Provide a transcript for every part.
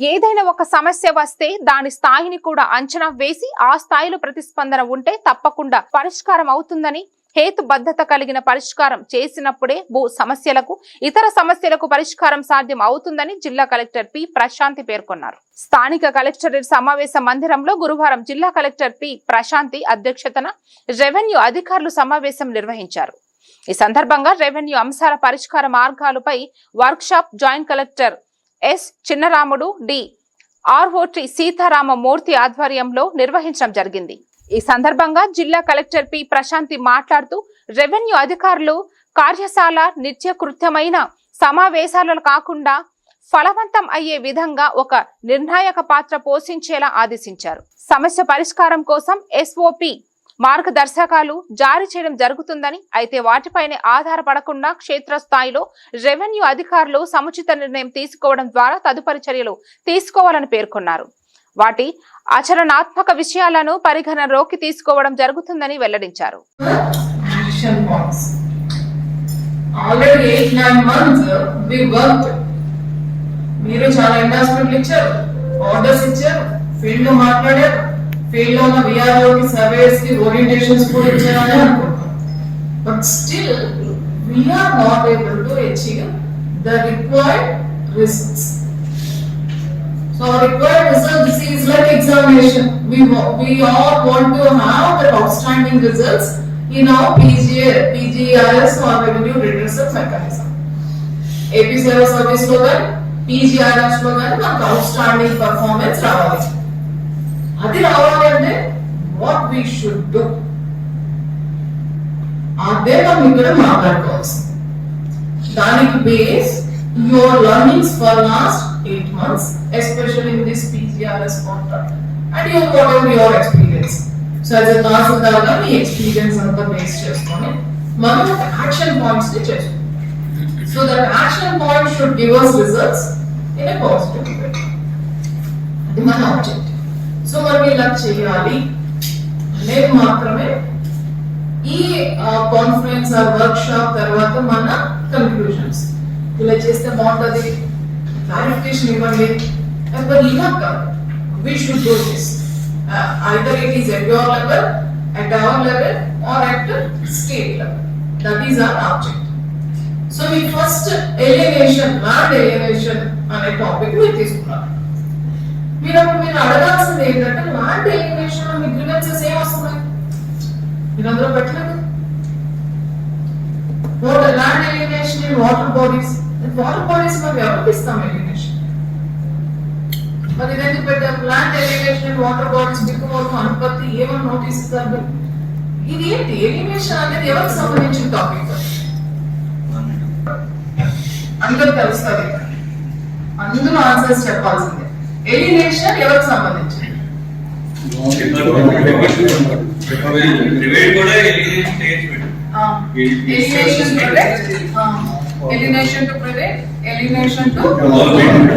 ఏదైనా ఒక సమస్య వస్తే దాని స్థాయిని కూడా అంచనా వేసి ఆ స్థాయిలో ప్రతిస్పందన ఉంటే తప్పకుండా పరిష్కారం అవుతుందని హేతుబద్ధత కలిగిన పరిష్కారం చేసినప్పుడే భూ సమస్యలకు ఇతర సమస్యలకు పరిష్కారం సాధ్యం అవుతుందని జిల్లా కలెక్టర్ పి ప్రశాంతి పేర్కొన్నారు. స్థానిక కలెక్టరేట్ సమావేశ మందిరంలో గురువారం జిల్లా కలెక్టర్ పి ప్రశాంతి అధ్యక్షతన రెవెన్యూ అధికారులు సమావేశం నిర్వహించారు. ఈ సందర్భంగా రెవెన్యూ అంశాల పరిష్కార మార్గాలపై workshop joint collector S Chinnaramudu D. ROT Seetharama Murthy ఆధ్వర్యంలో నిర్వహించడం జరిగింది. ఈ సందర్భంగా జిల్లా కలెక్టర్ పి. ప్రశాంతి మాట్లాడుతూ రెవెన్యూ అధికారులు కార్యశాల నిత్యకృత్యమైన సమావేశాలు కాకుండా ఫలవంతం అయ్యే విధంగా ఒక నిర్ణాయక పాత్ర పోషించేలా ఆదేశించారు. సమస్య పరిష్కారం కోసం ఎస్ఓపి మార్గదర్శకాలు జారీ చేయడం జరుగుతుందని అయితే వాటిపైనే ఆధారపడకుండా క్షేత్రస్థాయిలో రెవెన్యూ అధికారులు సముచిత నిర్ణయం తీసుకోవడం ద్వారా తదుపరి చర్యలు తీసుకోవాలని పేర్కొన్నారు. వాటి ఆచరణాత్మక విషయాలను పరిగణలోకి తీసుకోవడం జరుగుతుందని వెల్లడించారు. మీరు చాలా ఇండస్ట్రీలు ఇచ్చారు ఆర్డర్స్ ఇచ్చారు ఫీల్డ్ మాట్లాడారు. ఫీల్డ్ లో ఉన్న విఆర్ఓ కి సర్వేస్ కి ఓరియంటేషన్స్ కూడా ఇచ్చారని అనుకుంటున్నాం but still we are not able to achieve the required results So our required result, this is like examination. We, wa- we all want to have the outstanding results in our PGA, PGRS or revenue redressal mechanism. AP సేవ service లో కానీ PGRS లో కానీ మనకు outstanding performance రావాలి అది రావాలి అంటే వాట్ వీ షుడ్ డూ అదే మనం ఇక్కడ మాట్లాడుకోవాల్సింది దానికి base your learnings for last eight months especially in this PGRS contract and your whatever your experience so as a తహసీల్దార్గా మీ ఎక్స్పీరియన్స్ అంతా బేస్ చేసుకొని మనం ఒక యాక్షన్ పాయింట్స్ని చేసుకుంటాం so that action point should give us results in a positive way అది మన object so మనం ఇలా చేయాలి అనేది మాత్రమే ఈ కాన్ఫరెన్స్ ఆ వర్క్ షాప్ తర్వాత మన కన్క్లూజన్స్ ఇలా చేస్తే బాగుంటది క్లారిఫికేషన్ ఇవ్వండి ఎవరు ఇలా కాదు we should do this either it is at your level at our level or at state level that is our object so me first alienation land alienation అనే టాపిక్ మీరు తీసుకున్నారు మీరు అప్పుడు మీరు అడగాల్సింది ఏంటంటే ల్యాండ్ ఎలినేషన్ మీ గ్రివెన్సెస్ ఏం వస్తున్నాయి మీరు అందులో పెట్టలేదు. Land alienation in water bodies water bodies మరి ఎవరికి ఇస్తాం ఎలినేషన్ మరి ఇది ఎందుకు పెట్టారు land alienation in water bodies బిక్కుమోరు అనుపత్తి. ఏమని నోటీస్ ఇస్తారు ఇది ఏంటి? ఎలినేషన్ అనేది ఎవరికి సంబంధించిన టాపిక్ అందరూ తెలుస్తుంది. అందులో ఆన్సర్స్ చెప్పాల్సిందే. ఎలినేషన్ ఎవరికి సంబంధించింది to private alienation to Government.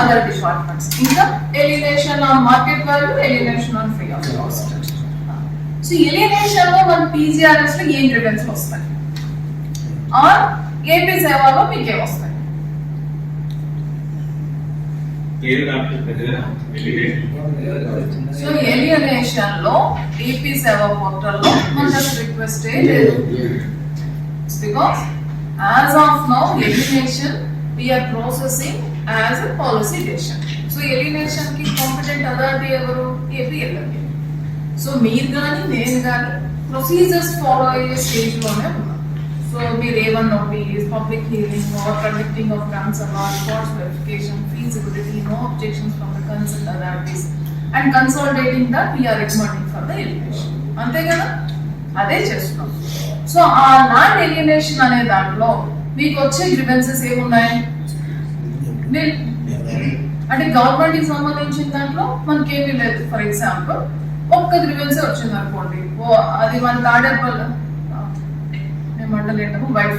Other departments ఇంకా alienation on market value alienation on free of cost so ఎలినేషన్లో మన పీజీఆర్ఎస్లో ఏం రిటర్న్స్ వస్తాయి? ఆర్ ఏపీ సేవలో మీకు వస్తాయి? సో ఎలియనేషన్లో ఏపీ సేవ పోర్టల్లో మనకు రిక్వెస్ట్ లేదు. Because as of now elimination we are processing as a policy decision so ఎలియనేషన్కి competent authority ఎవరు? ఏపీ ఎల్ఎండి సో మీరు కానీ నేను కానీ ప్రొసీజర్స్ ఫాలో అయ్యే స్టేజ్లోనే ఉన్నాం. సో మీరు ఏమన్నా notice public hearing or conducting of concern or verification, verification no no from the the authorities. And and that we are recommending for the elimination అంతే కదా? అదే చేస్తున్నాం. సో ఆ నాన్ ఎలిమినేషన్ అనే దాంట్లో మీకు వచ్చే గ్రివెన్సెస్ ఏమున్నాయి? అంటే గవర్నమెంట్కి సంబంధించిన దాంట్లో మనకేమీ లేదు. ఫర్ ఎగ్జాంపుల్ ఒక్క గ్రివెన్సే వచ్చింది అనుకోండి ఓ అది మన తాడేపల్లి ఏమంటలేటము వైట్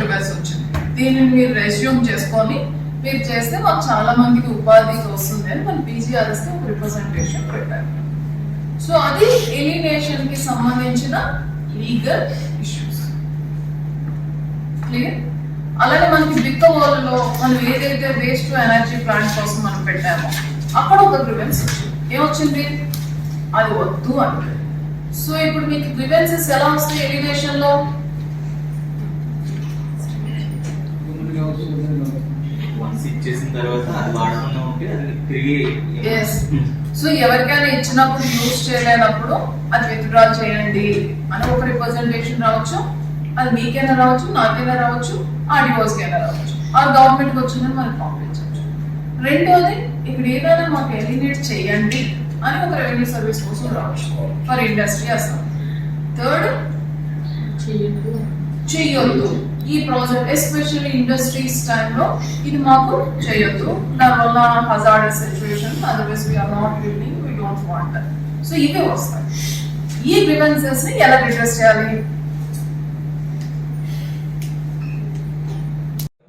గ్రివెన్స్ వచ్చింది. దీనిని మీరు రెజ్యూమ్ చేసుకొని మీరు చేస్తే మాకు చాలా మందికి ఉపాధి వస్తుంది అని మన పీజీఆర్ఎస్ ఒక రిప్రజెంటేషన్ పెట్టారు. సో అది ఎలినేషన్కి సంబంధించిన లీగల్ ఇష్యూస్ క్లియర్ అలాగే మనకి బిక్కవోలులో మనం ఏదైతే వేస్ట్ టు ఎనర్జీ ప్లాంట్ కోసం మనం పెట్టామో అక్కడ ఒక గ్రివెన్స్ వచ్చింది. ఏమొచ్చింది? అది వద్దు అంటే సో ఇప్పుడు మీకు గ్రివెన్సెస్ ఎలా వస్తాయి ఎలివేషన్లో. సో ఎవరికైనా ఇచ్చినప్పుడు యూజ్ చేయలేనప్పుడు అది విత్డ్రా చేయండి. అని ఒక రిప్రజెంటేషన్ రావచ్చు అది మీకైనా రావచ్చు నాకైనా రావచ్చు ఆర్డిఓస్ కైనా రావచ్చు. ఆ గవర్నమెంట్కి వచ్చిందని మనకి పంపించవచ్చు రెండోది ఇక్కడ ఏదైనా మాకు ఎలిమినేట్ చేయండి. అని ఒక రెవెన్యూ సర్వీస్ కోసం రావచ్చు ఫర్ ఇండస్ట్రీ అసలు. థర్డ్ చేయొద్దు ఈ ప్రాజెక్ట్ ఎస్పెషల్లీ ఇండస్ట్రీస్ టైంలో ఇది మాకు చేయొద్దు దానివల్ల hazardous situation otherwise we are not living we don't want so ఇవే వస్తాయి. ఈ గ్రివెన్సెస్ని ఎలా రిడ్రెస్ చేయాలి?